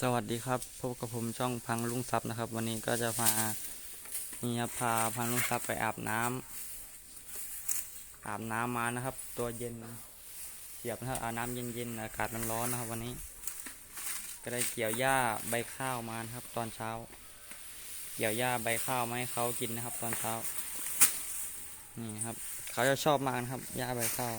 สวัสดีครับพบกับผมช่องพังลุงทรัพย์นะครับ วันนี้ก็จะพาเนี่ครับพาพังลุงทรัพย์ไปอาบน้ำอาบน้ำมานะครับ ตัวเย็นเสียบนะครับอาบน้ำเย็นๆอากาศมันร้อนนะครับ วันนี้ ก็ได้เกี่ยวหญ้าใบข้าวมานะครับ ตอนเช้า เกี่ยวหญ้าใบข้าวมาให้เขากินนะครับ ตอนเช้านี่ครับ เขาจะชอบมากนะครับหญ้าใบข้าว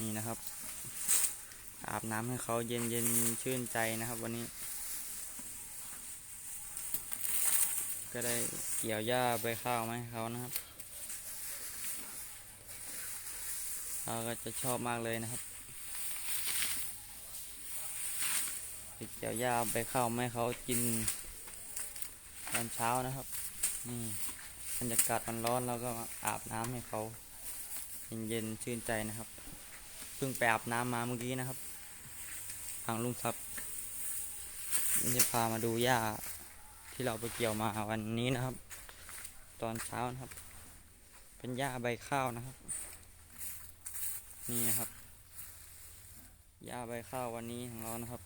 นี่นะครับ อาบน้ำให้เขาเย็นเย็นชื่นใจนะครับวันนี้ ก็ได้เกี่ยวหญ้าใบข้าวมาให้เขานะครับเขาก็จะชอบมากเลยนะครับเกี่ยวหญ้าใบข้าวมาให้เขากินตอนเช้านะครับนี่บรรยากาศมันร้อนเราก็อาบน้ำให้เขาเย็นๆชื่นใจนะครับ เพิ่งไปอาบน้ำมาเมื่อกี้นะครับทางลุงทรัพย์จะพามาดูหญ้าที่เราไปเกี่ยวมาวันนี้นะครับ ตอนเช้านะครับ เป็นหญ้าใบข้าวนะครับ นี่นะครับหญ้าใบข้าววันนี้ของเรานะครับ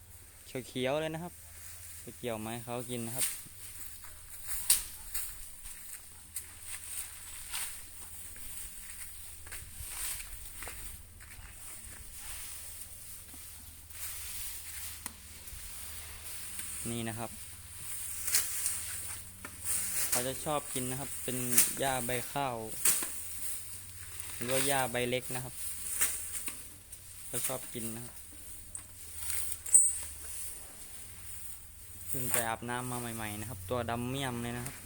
เขียวๆเลยนะครับ ไปเกี่ยวไม้เขากินนะครับ นี่นะครับ เขาจะชอบกินนะครับ เป็นหญ้าใบข้าวหรือว่าหญ้าใบเล็กนะครับ เขาชอบกินนะครับเพิ่งไปอาบน้ำมาใหม่ ๆ นะครับ ตัวดำเมี่ยมเลยนะครับ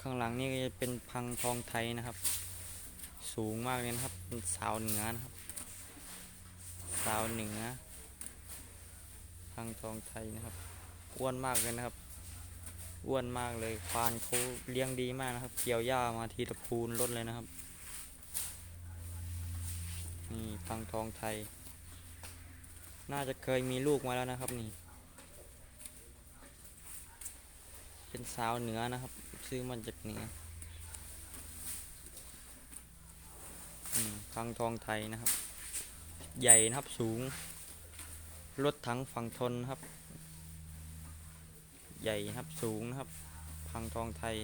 ข้างหลังนี่ก็จะเป็นพังทองไทยนะครับ สูงมากเลยนะครับสาวเหนือนะครับสาวเหนือพังทองไทยนะครับ อ้วนมากเลยนะครับ อ้วนมากเลยควานเขาเลี้ยงดีมากนะครับ เกี่ยวหญ้ามาทีตะพูนรถเลยนะครับนี่พังทองไทย น่าจะเคยมีลูกมาแล้วนะครับนี่ เป็นสาวเหนือนะครับ ซื้อมาจากเหนือ อืมพังทองไทยนะครับ ใหญ่นะครับสูง รถถังฝั่งทนครับ ใหญ่นะครับสูงนะครับ พังทองไทย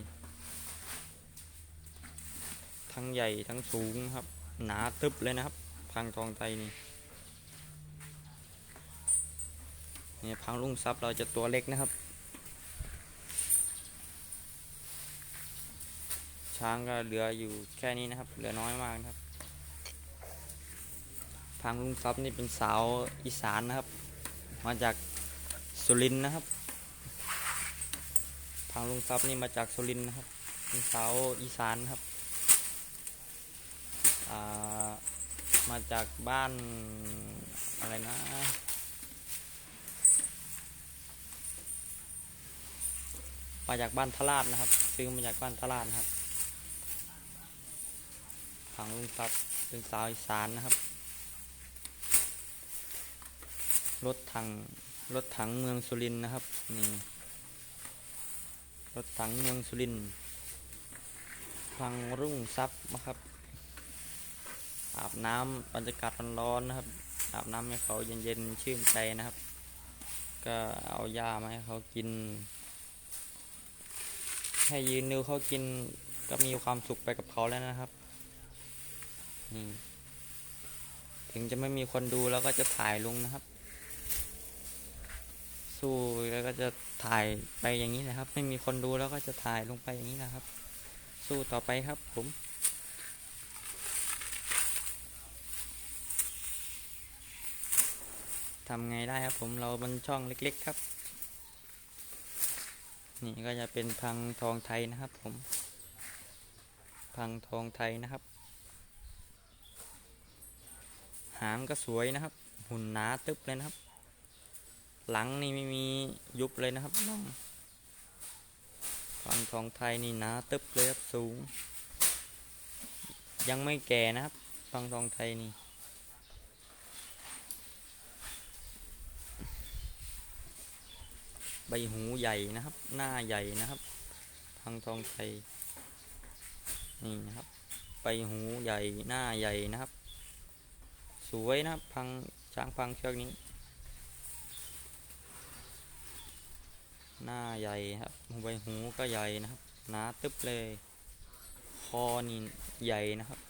ทั้งใหญ่ทั้งสูงครับ หนาตึบเลยนะครับ พังทองไทยนี่เนี่ยพังลุงซับเราจะตัวเล็กนะครับ ช้างก็เหลืออยู่แค่นี้นะครับ เหลือน้อยมากนะครับ พังลุงซับนี่เป็นสาวอีสานนะครับ มาจากสุรินทร์นะครับ พังลุงซับนี่มาจากสุรินทร์นะครับ เป็นสาวอีสานครับามาจากบ้านอะไรนะมาจากบ้านทลาดนะครับ ซื้อมาจากบ้านทลาดนะครับพังลุงซับเป็นสาวอีสานนะครับ รถถังรถถังเมืองสุรินทร์นะครับนี่รถถังเมืองสุรินทร์พังรุ่งทรัพย์นะครับ อาบน้ำบรรยากาศร้อนๆนะครับ อาบน้ำให้เขาเย็นๆชื่นใจนะครับ ก็เอาหญ้ามาให้เขากิน ให้ยืนนิ้วเขากินก็มีความสุขไปกับเขาแล้วนะครับนี่ถึงจะไม่มีคนดูแล้วก็จะถ่ายลงนะครับ สู้แล้วก็จะถ่ายไปอย่างนี้นะครับ ไม่มีคนดูแล้วก็จะถ่ายลงไปอย่างนี้นะครับ สู้ต่อไปครับผมทำไงได้ครับผมเราเป็นช่องเล็ก ๆ ครับ นี่ก็จะเป็นพังทองไทยนะครับผม พังทองไทยนะครับ หางก็สวยนะครับ หุ่นหนาตึ๊บเลยนะครับ หลังนี่ไม่มียุบเลยนะครับน้องฟังทองไทยนี่หนาตึบเลยครับสูง ยังไม่แก่นะครับฟังทองไทยนี่ใบหูใหญ่นะครับ หน้าใหญ่นะครับพังทองไทยนี่นะครับใบหูใหญ่หน้าใหญ่นะครับ สวยนะครับพังช้างพังเชือกนี้ หน้าใหญ่ครับใบหูก็ใหญ่นะครับหนาตึ๊บเลยคอนี่ใหญ่นะครับ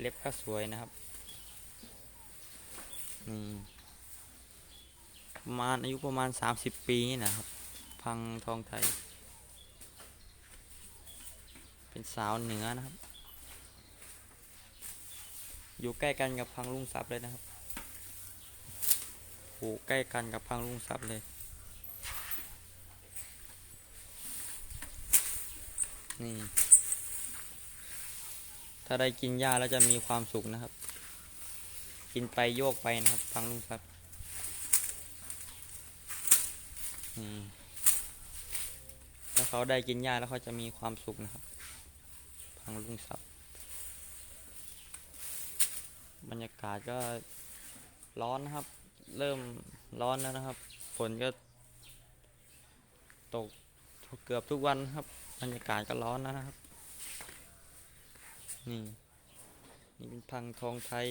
เล็บก็สวยนะครับนี่ประมาณอายุประมาณ 30 ปีนี่นะครับ พังทองไทย เป็นสาวเหนือนะครับ อยู่ใกล้กันกับพังลุงศัพท์เลยนะครับ โอ้ใกล้กันกับพังลุงศัพท์เลยนี่ ถ้าได้กินหญ้าแล้วจะมีความสุขนะครับ กินไปโยกไปนะครับ พังลุงศัพท์นี่ถ้าเขาได้กินหญ้าแล้วเขาจะมีความสุขนะครับ พังลุงศัพท์บรรยากาศก็ร้อนนะครับ เริ่มร้อนแล้วนะครับ ฝนก็ตกเกือบทุกวันครับ บรรยากาศก็ร้อนแล้วนะครับ นี่ นี่เป็นพังทองไทย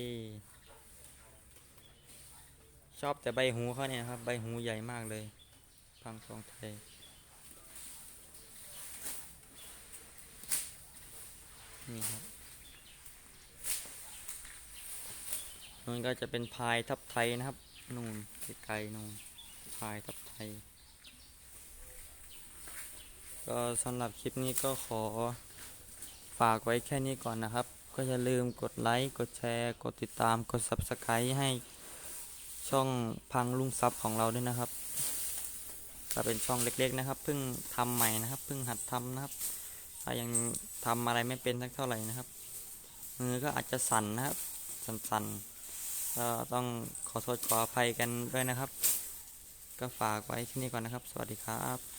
ชอบแต่ใบหูเขาเนี่ยครับ ใบหูใหญ่มากเลย พังทองไทยนี่ครับนู่นก็จะเป็นพายทับไทยนะครับ นู่นไกลๆนู่นพายทับไทย ก็สำหรับคลิปนี้ก็ขอฝากไว้แค่นี้ก่อนนะครับ ก็อย่าลืมกดไลค์กดแชร์กดติดตามกด Subscribe ให้ช่องพังลุงซับของเราด้วยนะครับก็เป็นช่องเล็ก ๆ นะครับ เพิ่งทำใหม่นะครับ เพิ่งหัดทำนะครับถ้ายังทำอะไรไม่เป็นสักเท่าไหร่นะครับมือก็อาจจะสั่นนะครับ สั่นๆ ก็ต้องขอโทษขออภัยกันด้วยนะครับ ก็ฝากไว้ที่นี่ก่อนนะครับ สวัสดีครับ